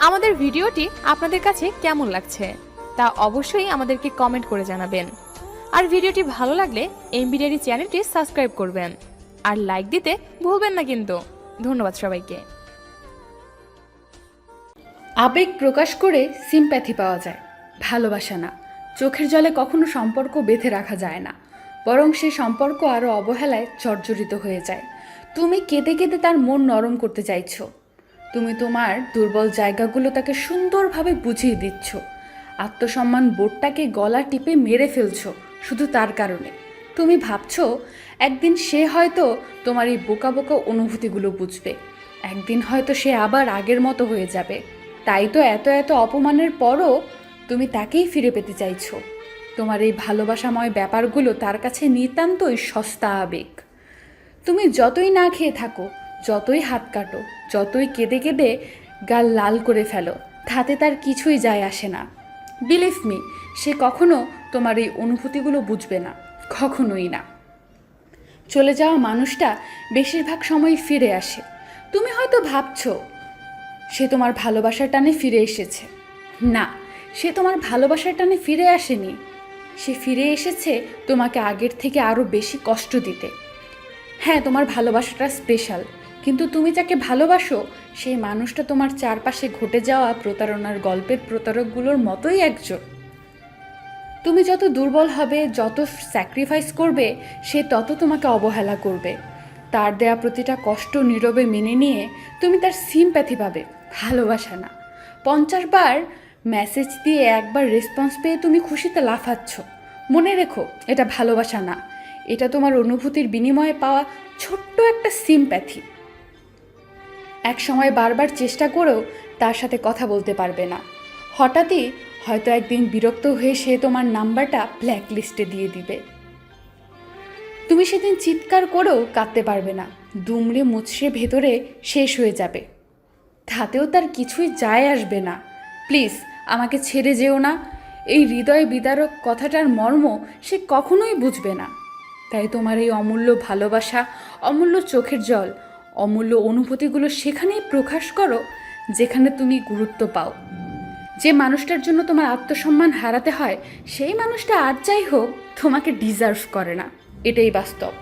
আমাদের ভিডিওটি আপনাদের কাছে কেমন লাগছে তা অবশ্যই আমাদেরকে কমেন্ট করে জানাবেন। আর ভিডিওটি ভালো লাগলে এমবিডিয়ারি চ্যানেলটি সাবস্ক্রাইব করবেন। আর লাইক দিতে ভুলবেন না কিন্তু। ধন্যবাদ সবাইকে। আবেগ প্রকাশ করে সিম্প্যাথি পাওয়া যায়। ভালোবাসা না। চোখের জলে কখনো সম্পর্ক বেঁধে রাখা যায় না। বরং সে সম্পর্ক আরও অবহেলায় জর্জরিত হয়ে যায়। তুমি কেঁদে কেঁদে তার মন নরম করতে চাইছো। তুমি তোমার দুর্বল জায়গাগুলো তাকে সুন্দরভাবে বুঝিয়ে দিচ্ছ। আত্মসম্মান বোর্ডটাকে গলা টিপে মেরে ফেলছো, শুধু তার কারণে। তুমি ভাবছ, একদিন সে হয়তো তোমার এই বোকা বোকা অনুভূতিগুলো বুঝবে। একদিন হয়তো সে আবার আগের মতো হয়ে যাবে। তাই তো এত এত অপমানের পরও তুমি তাকেই ফিরে পেতে চাইছো। তোমার এই ভালোবাসাময় ব্যাপারগুলো তার কাছে নিতান্তই সস্তা আবেগ। তুমি যতই না খেয়ে থাকো যতই হাত কাটো, যতই কেঁদে কেঁদে গাল লাল করে ফেলো, তাতে তার কিছুই যায় আসে না। বিলিভ মি সে কখনো তোমার এই অনুভূতিগুলো বুঝবে না, কখনোই না। চলে যাওয়া মানুষটা বেশিরভাগ সময় ফিরে আসে। তুমি হয়তো ভাবছ, সে তোমার ভালোবাসার টানে ফিরে এসেছে। না, সে তোমার ভালোবাসার টানে ফিরে আসেনি। সে ফিরে এসেছে তোমাকে আগের থেকে আরও বেশি কষ্ট দিতে। হ্যাঁ তোমার ভালোবাসাটা স্পেশাল কিন্তু তুমি যাকে ভালোবাসো, সেই মানুষটা তোমার চারপাশে ঘটে যাওয়া প্রতারণার গল্পের প্রতারকগুলোর মতোই একজন। তুমি যত দুর্বল হবে, যত স্যাক্রিফাইস করবে, সে তত তোমাকে অবহেলা করবে। তার দেয়া প্রতিটা কষ্ট নীরবে মেনে নিয়ে তুমি তার সিম্প্যাথি পাবে, ভালোবাসা না। পঞ্চাশ বার মেসেজ দিয়ে একবার রেসপন্স পেয়ে তুমি খুশিতে লাফাচ্ছ। মনে রেখো, এটা ভালোবাসা না। এটা তোমার অনুভূতির বিনিময়ে পাওয়া ছোট্ট একটা সিম্প্যাথি এক সময় বারবার চেষ্টা করেও তার সাথে কথা বলতে পারবে না। হঠাৎই হয়তো একদিন বিরক্ত হয়ে সে তোমার নাম্বারটা ব্ল্যাক লিস্টে দিয়ে দিবে। তুমি সেদিন চিৎকার করেও কাঁদতে পারবে না। দুমড়ে মুচড়ে ভেতরে শেষ হয়ে যাবে। তাতেও তার কিছুই যায় আসবে না। প্লিজ, আমাকে ছেড়ে যেও না। এই হৃদয় বিদারক কথাটার মর্ম সে কখনোই বুঝবে না। তাই তোমার এই অমূল্য ভালোবাসা, অমূল্য চোখের জল অমূল্য অনুভূতিগুলো সেখানেই প্রকাশ করো, যেখানে তুমি গুরুত্ব পাও। যে মানুষটার জন্য তোমার আত্মসম্মান হারাতে হয়, সেই মানুষটা আর যাই হোক, তোমাকে ডিজার্ভ করে না। এটাই বাস্তব।